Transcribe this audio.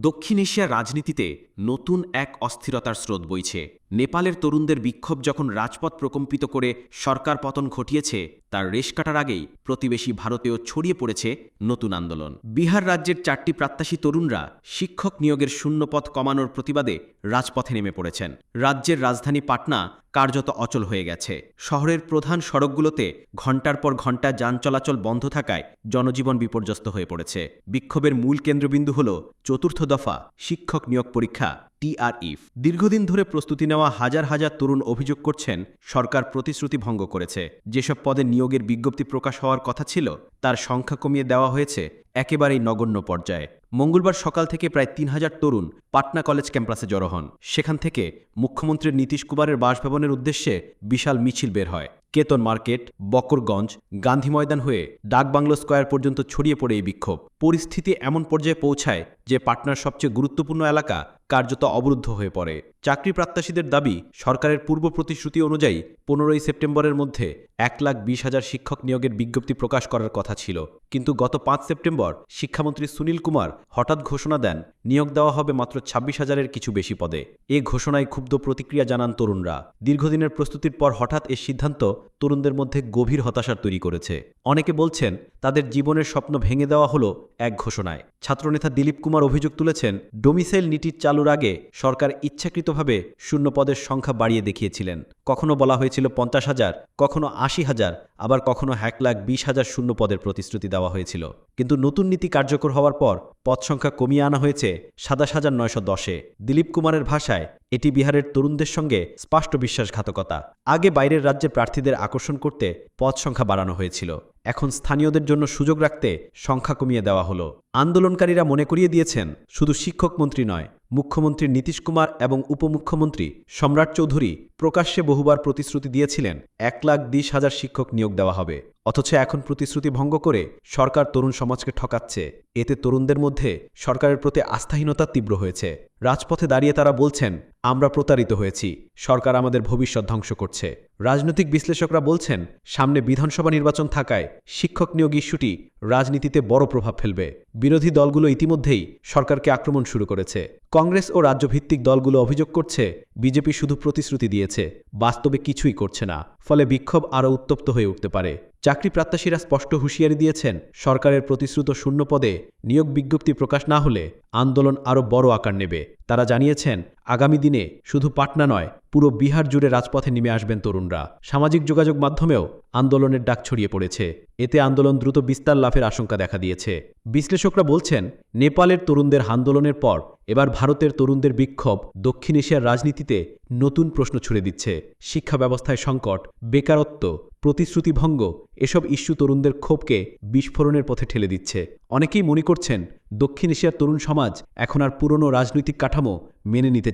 দক্ষিণ এশিয়ার রাজনীতিতে নতুন এক অস্থিরতার স্রোত বইছে। নেপালের তরুণদের বিক্ষোভ যখন রাজপথ প্রকম্পিত করে সরকার পতন ঘটিয়েছে, তার রেশ কাটার আগেই প্রতিবেশী ভারতেও ছড়িয়ে পড়েছে নতুন আন্দোলন। বিহার রাজ্যের চারটি প্রাত্যাশী তরুণরা শিক্ষক নিয়োগের শূন্যপথ কমানোর প্রতিবাদে রাজপথে নেমে পড়েছেন। রাজ্যের রাজধানী পাটনা কার্যত অচল হয়ে গেছে। শহরের প্রধান সড়কগুলোতে ঘণ্টার পর ঘণ্টা যান চলাচল বন্ধ থাকায় জনজীবন বিপর্যস্ত হয়ে পড়েছে। বিক্ষোভের মূল কেন্দ্রবিন্দু হল চতুর্থ দফা শিক্ষক নিয়োগ পরীক্ষা। টিআরইফ। দীর্ঘদিন ধরে প্রস্তুতি নেওয়া হাজার হাজার তরুণ অভিযোগ করছেন, সরকার প্রতিশ্রুতি ভঙ্গ করেছে। যেসব পদে নিয়োগের বিজ্ঞপ্তি প্রকাশ হওয়ার কথা ছিল, তার সংখ্যা কমিয়ে দেওয়া হয়েছে একেবারেই নগণ্য পর্যায়ে। মঙ্গলবার সকাল থেকে প্রায় তিন হাজার তরুণ পাটনা কলেজ ক্যাম্পাসে জড়ো হন। সেখান থেকে মুখ্যমন্ত্রী নীতিশ কুমারের বাসভবনের উদ্দেশ্যে বিশাল মিছিল বের হয়। কেতন মার্কেট, বকরগঞ্জ, গান্ধী ময়দান হয়ে ডাকবাংলো স্কয়ার পর্যন্ত ছড়িয়ে পড়ে এই বিক্ষোভ। পরিস্থিতি এমন পর্যায়ে পৌঁছায় যে পাটনার সবচেয়ে গুরুত্বপূর্ণ এলাকা কার্যত অবরুদ্ধ হয়ে পড়ে। চাকরি প্রাত্যাশীদের দাবি, সরকারের পূর্ব প্রতিশ্রুতি অনুযায়ী পনেরোই সেপ্টেম্বরের মধ্যে এক লাখ বিশ হাজার শিক্ষক নিয়োগের বিজ্ঞপ্তি প্রকাশ করার কথা ছিল। কিন্তু গত পাঁচ সেপ্টেম্বর শিক্ষামন্ত্রী সুনীল কুমার হঠাৎ ঘোষণা দেন, নিয়োগ দেওয়া হবে মাত্র ছাব্বিশ হাজারের কিছু বেশি পদে। এ ঘোষণায় ক্ষুব্ধ প্রতিক্রিয়া জানান তরুণরা। দীর্ঘদিনের প্রস্তুতির পর হঠাৎ এ সিদ্ধান্ত তরুণদের মধ্যে গভীর হতাশার তৈরি করেছে। অনেকে বলছেন, তাদের জীবনের স্বপ্ন ভেঙে দেওয়া হলো এক ঘোষণায়। ছাত্রনেতা দিলীপ কুমার অভিযোগ তুলেছেন, ডোমিসাইল নীতির চালুর আগে সরকার ইচ্ছাকৃতভাবে শূন্য পদের সংখ্যা বাড়িয়ে দেখিয়েছিলেন। কখনো বলা হয়েছিল পঞ্চাশ হাজার, কখনো আশি হাজার, আবার কখনো এক লাখ বিশ হাজার শূন্য পদের প্রতিশ্রুতি দেওয়া হয়েছিল। কিন্তু নতুন নীতি কার্যকর হওয়ার পর পদ সংখ্যা কমিয়ে আনা হয়েছে সাতাশ হাজার নয়শো দশে। দিলীপ কুমারের ভাষায়, এটি বিহারের তরুণদের সঙ্গে স্পষ্ট বিশ্বাসঘাতকতা। আগে বাইরের রাজ্যে প্রার্থীদের আকর্ষণ করতে পদ সংখ্যা বাড়ানো হয়েছিল। এখন স্থানীয়দের জন্য সুযোগ রাখতে সংখ্যা কমিয়ে দেওয়া হলো। আন্দোলনকারীরা মনে করিয়ে দিয়েছেন, শুধু শিক্ষক মন্ত্রী নয়, মুখ্যমন্ত্রী নীতিশ কুমার এবং উপমুখ্যমন্ত্রী সম্রাট চৌধুরী প্রকাশ্যে বহুবার প্রতিশ্রুতি দিয়েছিলেন, এক লাখ বিশ হাজার শিক্ষক নিয়োগ দেওয়া হবে। অথচ এখন প্রতিশ্রুতি ভঙ্গ করে সরকার তরুণ সমাজকে ঠকাচ্ছে। এতে তরুণদের মধ্যে সরকারের প্রতি আস্থাহীনতা তীব্র হয়েছে। রাজপথে দাঁড়িয়ে তারা বলছেন, আমরা প্রতারিত হয়েছি। সরকার আমাদের ভবিষ্যৎ ধ্বংস করছে। রাজনৈতিক বিশ্লেষকরা বলছেন, সামনে বিধানসভা নির্বাচন থাকায় শিক্ষক নিয়োগ ইস্যুটি রাজনীতিতে বড় প্রভাব ফেলবে। বিরোধী দলগুলো ইতিমধ্যেই সরকারকে আক্রমণ শুরু করেছে। কংগ্রেস ও রাজ্যভিত্তিক দলগুলো অভিযোগ করছে, বিজেপি শুধু প্রতিশ্রুতি দিয়েছে, বাস্তবে কিছুই করছে না, ফলে বিক্ষোভ আরও উত্তপ্ত হয়ে উঠতে পারে। চাকরি প্রত্যাশীরা স্পষ্ট হুঁশিয়ারি দিয়েছেন সরকারের প্রতিশ্রুত শূন্য পদে নিয়োগ বিজ্ঞপ্তি প্রকাশ না হলে আন্দোলন আরও বড় আকার নেবে। তারা জানিয়েছেন, আগামী দিনে শুধু পাটনা নয়, পুরো বিহার জুড়ে রাজপথে নেমে আসবেন তরুণরা। সামাজিক যোগাযোগ মাধ্যমেও আন্দোলনের ডাক ছড়িয়ে পড়েছে। এতে আন্দোলন দ্রুত বিস্তার লাভের আশঙ্কা দেখা দিয়েছে। বিশ্লেষকরা বলছেন, নেপালের তরুণদের আন্দোলনের পর এবার ভারতের তরুণদের বিক্ষোভ দক্ষিণ এশিয়ার রাজনীতিতে নতুন প্রশ্ন ছুড়ে দিচ্ছে। শিক্ষা ব্যবস্থায় সংকট, বেকারত্ব, প্রতিশ্রুতিভঙ্গ, এসব ইস্যু তরুণদের ক্ষোভকে বিস্ফোরণের পথে ঠেলে দিচ্ছে। অনেকেই মনে করছেন দক্ষিণ এশিয়ার তরুণ সমাজ এখন আর পুরনো রাজনৈতিক কাঠামো মেনে নিতে